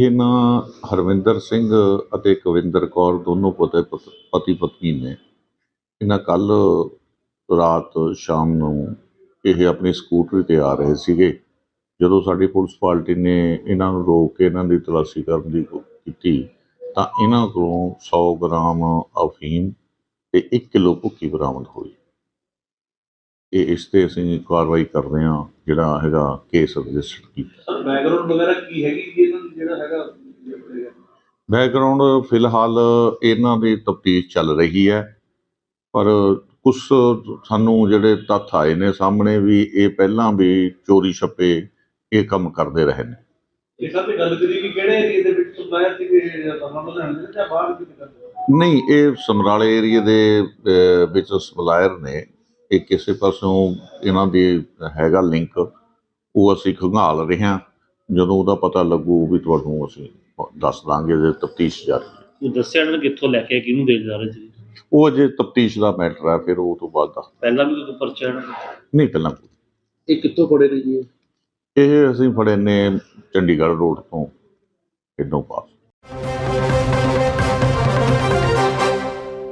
ਇਹਨਾਂ ਹਰਵਿੰਦਰ ਸਿੰਘ ਅਤੇ ਕਵਿੰਦਰ ਕੌਰ ਦੋਨੋਂ ਪਤੀ ਪਤੀ ਪਤਨੀ ਨੇ। ਇਹਨਾਂ ਕੱਲ ਰਾਤ ਸ਼ਾਮ ਨੂੰ ਇਹ ਆਪਣੀ ਸਕੂਟਰੀ ਤੇ ਆ ਰਹੇ ਸੀਗੇ। ਜਦੋਂ ਸਾਡੀ ਪੁਲਿਸ ਪਾਰਟੀ ਨੇ ਇਹਨਾਂ ਨੂੰ ਰੋਕ ਕੇ ਇਹਨਾਂ ਦੀ ਤਲਾਸ਼ੀ ਕਰਨ ਦੀ ਕੀਤੀ, ਤਾਂ ਇਹਨਾਂ ਕੋਲੋਂ 100 ਗ੍ਰਾਮ ਅਫੀਮ ਤੇ 1 ਕਿਲੋ ਭੁੱਕੀ ਬਰਾਮਦ ਹੋਈ। ਇਹ ਇਸ ਤੇ ਅਸੀਂ ਕਾਰਵਾਈ ਕਰ ਰਹੇ ਹਾਂ, ਜਿਹੜਾ ਹੈਗਾ ਕੇਸ ਰਜਿਸਟਰ ਕੀਤਾ। ਸਰ ਬੈਕਗ੍ਰਾਉਂਡ ਵਗੈਰਾ ਕੀ ਹੈਗੀ ਜੀ ਜਿਹੜਾ ਹੈਗਾ ਬੈਕਗ੍ਰਾਉਂਡ ਫਿਲਹਾਲ ਇਹਨਾਂ ਦੀ ਤਫਤੀਸ਼ ਚੱਲ ਰਹੀ ਹੈ। ਪਰ ਕੁਝ ਸਾਨੂੰ ਜਿਹੜੇ ਤੱਥ ਆਏ ਨੇ ਸਾਹਮਣੇ ਵੀ ਇਹ ਪਹਿਲਾਂ ਵੀ ਚੋਰੀ ਛੱਪੇ ਇਹ ਕੰਮ ਕਰਦੇ ਰਹੇ ਨੇ। ਇਹ ਸਭ ਤੇ ਗੱਲ ਕਰੀ ਕਿ ਕਿਹੜੇ ਏਰੀਆ ਦੇ ਵਿੱਚ ਸਪਲਾਇਰ ਸੀ ਕਿ ਤਰਨਾ ਲੁਧਿਆਣੇ ਦੇ ਜਾਂ ਬਾਹਰ ਕਿਤੇ ਕਰਦੇ ਨਹੀਂ ਇਹ ਸਮਰਾਲੇ ਏਰੀਏ ਦੇ ਵਿੱਚ ਸਪਲਾਇਰ ਨੇ। ਇਹ ਕਿਸੇ ਪਾਸੋਂ ਇਹਨਾਂ ਦੀ ਹੈਗਾ ਲਿੰਕ। ਉਹ ਅਸੀਂ ਖੰਗਾਲ ਰਹੇ ਹਾਂ। ਜਦੋਂ ਉਹਦਾ ਪਤਾ ਲੱਗੂ ਵੀ ਤੁਹਾਨੂੰ ਅਸੀਂ ਦੱਸ ਦਾਂਗੇ ਜੇ ਤਫਤੀਸ਼ ਜਾਰੀ ਹੈ। ਉਹ ਦੱਸਿਆ ਇਹਨਾਂ ਨੇ ਕਿੱਥੋਂ ਲੈ ਕੇ ਕਿਹਨੂੰ ਦੇ ਜਾ ਰਹੇ ਸੀ? ਉਹ ਅਜੇ ਤਫਤੀਸ਼ ਦਾ ਮੈਟਰ ਹੈ ਫਿਰ ਉਹ ਤੋਂ ਬਾਅਦ ਦੱਸ ਪਹਿਲਾਂ ਵੀ ਕੋਈ ਪਰਚਾ ਇਹਨਾਂ ਦਾ? ਨਹੀਂ ਪਹਿਲਾਂ ਇਹ ਕਿੱਥੋਂ ਫੜੇ ਨੇ ਜੀ? ਇਹ ਅਸੀਂ ਫੜੇ ਨੇ ਚੰਡੀਗੜ੍ਹ ਰੋਡ ਤੋਂ ਕਿੰਨੋਂ ਪਾਸ।